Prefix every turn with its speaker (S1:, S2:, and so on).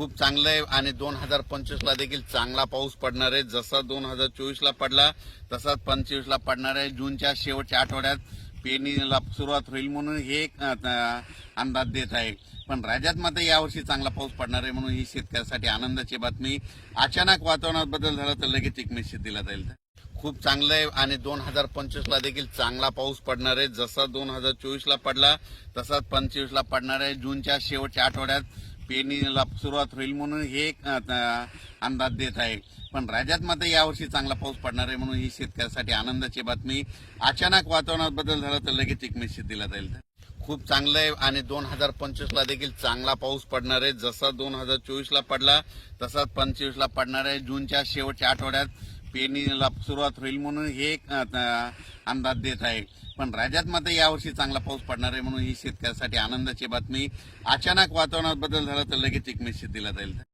S1: खूप चांगलं आहे आणि दोन हजार पंचवीसला देखील चांगला पाऊस पडणार आहे. जसा दोन हजार चोवीसला पडला तसाच पंचवीसला पडणार आहे. जूनच्या शेवटच्या आठवड्यात पेरणीला सुरुवात होईल म्हणून हे एक, अंदाज देत आहे. पण राज्यात मात्र यावर्षी चांगला पाऊस पडणार आहे म्हणून ही शेतकऱ्यासाठी आनंदाची बातमी. अचानक वातावरणात बदल झाला तर लगेच एक मेसेज दिला जाईल. खूप चांगलं आहे आणि दोन हजार पंचवीसला देखील चांगला पाऊस पडणार आहे. जसा दोन हजार चोवीसला पडला तसाच पंचवीसला पडणार आहे. जूनच्या शेवटच्या आठवड्यात पेरणीला सुरुवात होईल म्हणून हे एक, अंदाज देत आहे. पण राज्यात मात्र यावर्षी चांगला पाऊस पडणार आहे म्हणून ही शेतकऱ्यासाठी आनंदाची बातमी. अचानक वातावरणात बदल झाला तर लगेच एक मेसेज दिला जाईल. खूप चांगलं आहे आणि दोन हजार पंचवीसला देखील चांगला पाऊस पडणार आहे. जसा दोन हजार चोवीसला पडला तसाच पंचवीसला पडणार आहे. जूनच्या शेवटच्या आठवड्यात पेरणीला सुरुवात होईल म्हणून हे एक, अंदाज देत आहे. पण राज्यात मात्र यावर्षी चांगला पाऊस पडणार आहे म्हणून ही शेतकऱ्यासाठी आनंदाची बातमी. अचानक वातावरणात बदल झाला तर लगेच एक मेसेज दिला जाईल.